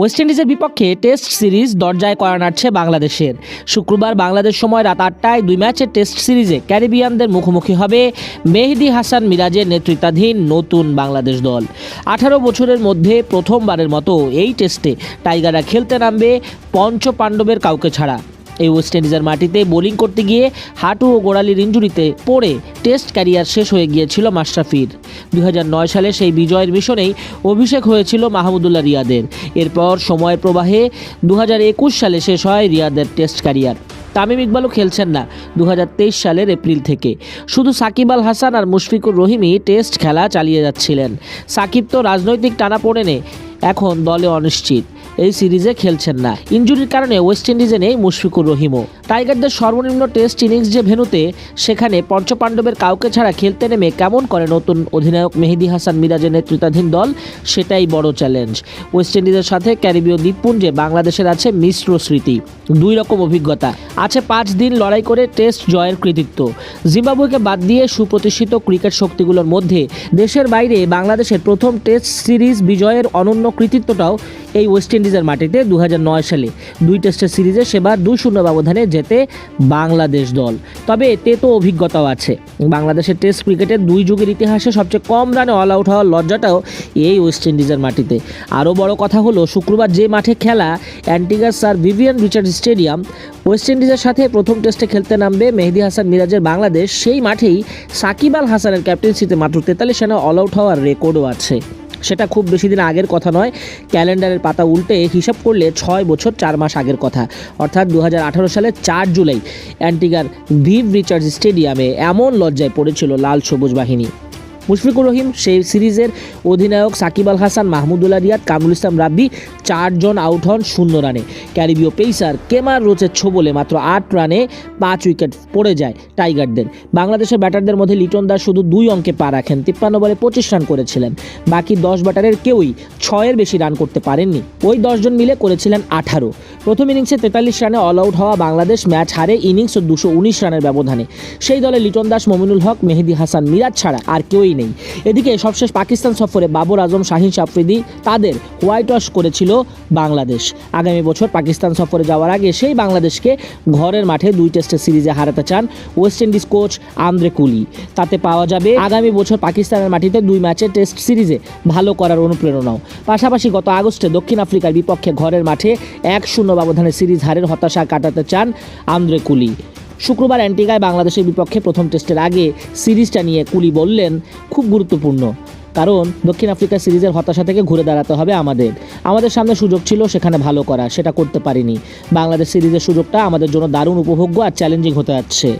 West ইন্ডিজের বিপক্ষে test series দরজায় করা নাড়ছে বাংলাদেশের। শুক্রবার বাংলাদেশ সময় রাত আটটায় দুই ম্যাচের টেস্ট সিরিজে ক্যারিবিয়ানদের মুখোমুখি হবে মেহেদি হাসান মিরাজের নেতৃত্বাধীন নতুন বাংলাদেশ দল। আঠারো বছরের মধ্যে প্রথমবারের মতো এই টেস্টে টাইগাররা খেলতে নামবে পঞ্চ পাণ্ডবের কাউকে ছাড়া। এই ওয়েস্ট ইন্ডিজের মাটিতে বোলিং করতে গিয়ে হাঁটু ও গোড়ালির ইঞ্জুরিতে পড়ে টেস্ট ক্যারিয়ার শেষ হয়ে গিয়েছিল মাশরাফির। দু হাজার নয় সালে সেই বিজয়ের মিশনেই অভিষেক হয়েছিল মাহমুদুল্লাহ রিয়াদের। এরপর সময়ের প্রবাহে দু হাজার একুশ সালে শেষ হয় রিয়াদের টেস্ট ক্যারিয়ার। তামিম ইকবালও খেলছেন না দু হাজার তেইশ সালের এপ্রিল থেকে। শুধু সাকিব আল হাসান আর মুশফিকুর রহিমই টেস্ট খেলা চালিয়ে যাচ্ছিলেন। সাকিব তো রাজনৈতিক টানাপোড়েনে এখন দলে অনিশ্চিত। এই সিরিজে খেলছেন না। ইনজুরির কারণে ওয়েস্ট ইন্ডিজে নেই মুশফিকুর রহিমও। টাইগারদের সর্বনিম্ন টেস্ট ইনিংস যে ভেনুতে, সেখানে পঞ্চপাণ্ডবের কাউকে ছাড়া খেলতে নেমে কেমন করে নতুন অধিনায়ক মেহেদি হাসান মিরাজের নেতৃত্বাধীন দল, সেটাই বড় চ্যালেঞ্জ। ওয়েস্ট ইন্ডিজের সাথে ক্যারিবীয় দ্বীপপুঞ্জে বাংলাদেশের আছে মিশ্র স্মৃতি, দুই রকম অভিজ্ঞতা। আছে পাঁচ দিন লড়াই করে টেস্ট জয়ের কৃতিত্ব। জিম্বাবুয়েকে বাদ দিয়ে সুপ্রতিষ্ঠিত ক্রিকেট শক্তিগুলোর মধ্যে দেশের বাইরে বাংলাদেশের প্রথম টেস্ট সিরিজ বিজয়ের অনন্য কৃতিত্বটাও এই ওয়েস্ট ইন্ডিজের মাটিতে দু হাজার নয় সালে দুই টেস্টের সিরিজে সেবার দুই শূন্য ব্যবধানে জেতে বাংলাদেশ দল। তবে এতে তো অভিজ্ঞতাও আছে। বাংলাদেশের টেস্ট ক্রিকেটের দুই যুগের ইতিহাসে সবচেয়ে কম রানে অল আউট হওয়ার লজ্জাটাও এই ওয়েস্ট ইন্ডিজের মাটিতে। আরও বড় কথা হলো, শুক্রবার যে মাঠে খেলা, Antigua's sir Vivian Richard stadium, west ইন্ডিজের সাথে প্রথম টেস্টে খেলতে নামবে মেহেদি হাসান মিরাজের বাংলাদেশ। সেই মাঠেই সাকিব আল হাসানের ক্যাপ্টেন্সিতে মাত্র তেতাল্লিশ রানে অল আউট হওয়ার রেকর্ডও আছে। সেটা খুব বেশি দিন আগের কথা নয়। ক্যালেন্ডারের পাতা উল্টে হিসাব করলে ছয় বছর, চার মাস আগের কথা। অর্থাৎ দু হাজার আঠারো সালে চার জুলাই অ্যান্টিগার ভিভ রিচার্জ স্টেডিয়ামে এমন লজ্জায় পড়েছিল লাল সবুজ বাহিনী। মুশফিকুর রহিম, সেই সিরিজের অধিনায়ক সাকিব আল হাসান মাহমুদুল্লাহ রিয়াদ কামরুল ইসলাম রাব্বি চারজন আউট হন শূন্য রানে। ক্যারিবীয় পেসার কেমার রোচের ছোবলে মাত্র আট রানে পাঁচ উইকেট পড়ে যায় টাইগারদের। বাংলাদেশের ব্যাটারদের মধ্যে লিটন দাস শুধু দুই অঙ্কে পা রাখেন, তিপ্পান্ন বলে পঁচিশ রান করেছিলেন। বাকি দশ ব্যাটারের কেউই ছয়ের বেশি রান করতে পারেননি। ওই দশজন মিলে করেছিলেন আঠারো। প্রথম ইনিংসে তেতাল্লিশ রানে অল আউট হওয়া বাংলাদেশ ম্যাচ হারে ইনিংস দুশো উনিশ রানের ব্যবধানে। সেই দলে লিটন দাস, মমিনুল হক, মেহেদি হাসান, মিরাজ ছাড়া আর কেউই নেই। এদিকে সবশেষ পাকিস্তান সফরে বাবর আজম, শাহিন সাফরিদি তাদের হোয়াইট ওয়াশ করেছিল বাংলাদেশ। আগামী বছর পাকিস্তান সফরে যাওয়ার আগে সেই বাংলাদেশকে ঘরের মাঠে দুই টেস্টের সিরিজে হারাতে চান West Indies coach Andre Coley. তাতে পাওয়া যাবে আগামী বছর পাকিস্তানের মাটিতে দুই ম্যাচে টেস্ট সিরিজে ভালো করার অনুপ্রেরণাও। পাশাপাশি গত আগস্টে দক্ষিণ আফ্রিকার বিপক্ষে ঘরের মাঠে এক শূন্য ব্যবধানে সিরিজ হারের হতাশা কাটাতে চান আন্দ্রে কুলি। শুক্রবার অ্যান্টিগায় বাংলাদেশের বিপক্ষে প্রথম টেস্টের আগে সিরিজটা নিয়ে কুলি বললেন, খুব গুরুত্বপূর্ণ। কারণ দক্ষিণ আফ্রিকা সিরিজের হতাশা থেকে ঘুরে দাঁড়াতে হবে আমাদের। আমাদের সামনে সুযোগ ছিল, সেখানে ভালো করা, সেটা করতে পারিনি। বাংলাদেশ সিরিজের সুযোগটা আমাদের জন্য দারুণ উপভোগ্য আর চ্যালেঞ্জিং হতে যাচ্ছে।